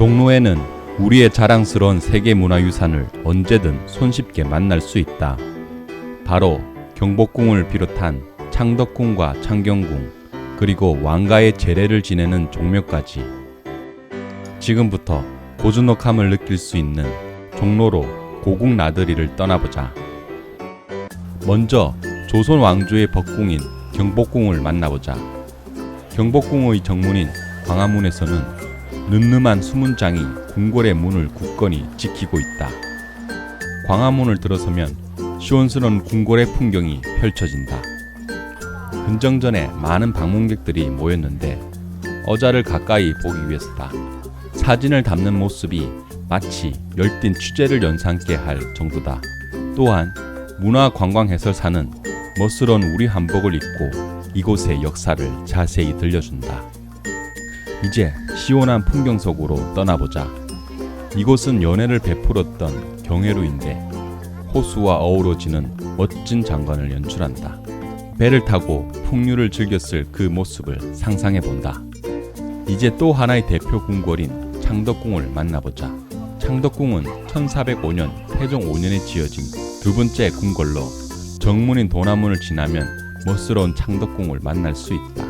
종로에는 우리의 자랑스러운 세계 문화유산을 언제든 손쉽게 만날 수 있다. 바로 경복궁을 비롯한 창덕궁과 창경궁, 그리고 왕가의 제례를 지내는 종묘까지. 지금부터 고즈넉함을 느낄 수 있는 종로로 고궁 나들이를 떠나보자. 먼저 조선 왕조의 법궁인 경복궁을 만나보자. 경복궁의 정문인 광화문에서는 늠름한 수문장이 궁궐의 문을 굳건히 지키고 있다. 광화문을 들어서면 시원스러운 궁궐의 풍경이 펼쳐진다. 근정전에 많은 방문객들이 모였는데 어자를 가까이 보기 위해서다. 사진을 담는 모습이 마치 열띤 취재를 연상케 할 정도다. 또한 문화관광 해설사는 멋스러운 우리 한복을 입고 이곳의 역사를 자세히 들려준다. 이제 시원한 풍경 속으로 떠나보자. 이곳은 연애를 베풀었던 경회로인데 호수와 어우러지는 멋진 장관을 연출한다. 배를 타고 풍류를 즐겼을 그 모습을 상상해 본다. 이제 또 하나의 대표 궁궐인 창덕궁을 만나보자. 창덕궁은 1405년 태종 5년에 지어진 두 번째 궁궐로 정문인 도남문을 지나면 멋스러운 창덕궁을 만날 수 있다.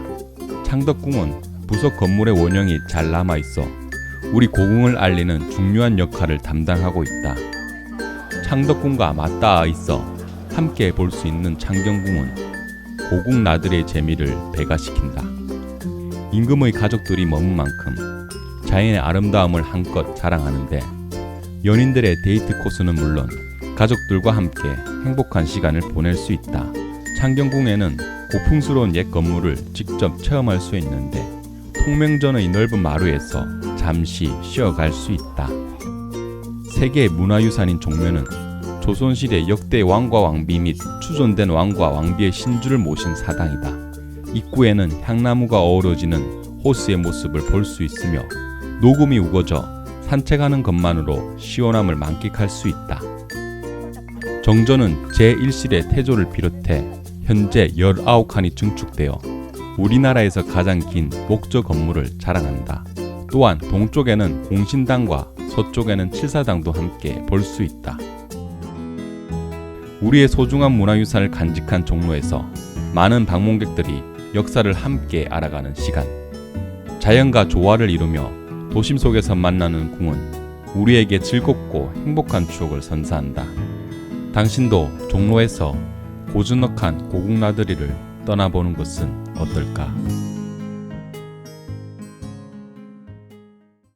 창덕궁은 부속 건물의 원형이 잘 남아 있어 우리 고궁을 알리는 중요한 역할을 담당하고 있다. 창덕궁과 맞닿아 있어 함께 볼 수 있는 창경궁은 고궁 나들의 재미를 배가시킨다. 임금의 가족들이 머문 만큼 자연의 아름다움을 한껏 자랑하는데 연인들의 데이트 코스는 물론 가족들과 함께 행복한 시간을 보낼 수 있다. 창경궁에는 고풍스러운 옛 건물을 직접 체험할 수 있는데 통명전의 넓은 마루에서 잠시 쉬어갈 수 있다. 세계 문화유산인 종묘는 조선시대 역대 왕과 왕비 및 추존된 왕과 왕비의 신주를 모신 사당이다. 입구에는 향나무가 어우러지는 호수의 모습을 볼 수 있으며 녹음이 우거져 산책하는 것만으로 시원함을 만끽할 수 있다. 정전은 제1실의 태조를 비롯해 현재 19칸이 증축되어 우리나라에서 가장 긴 목조 건물을 자랑한다. 또한 동쪽에는 공신당과 서쪽에는 칠사당도 함께 볼 수 있다. 우리의 소중한 문화유산을 간직한 종로에서 많은 방문객들이 역사를 함께 알아가는 시간. 자연과 조화를 이루며 도심 속에서 만나는 궁은 우리에게 즐겁고 행복한 추억을 선사한다. 당신도 종로에서 고즈넉한 고궁 나들이를 떠나보는 것은 어떨까?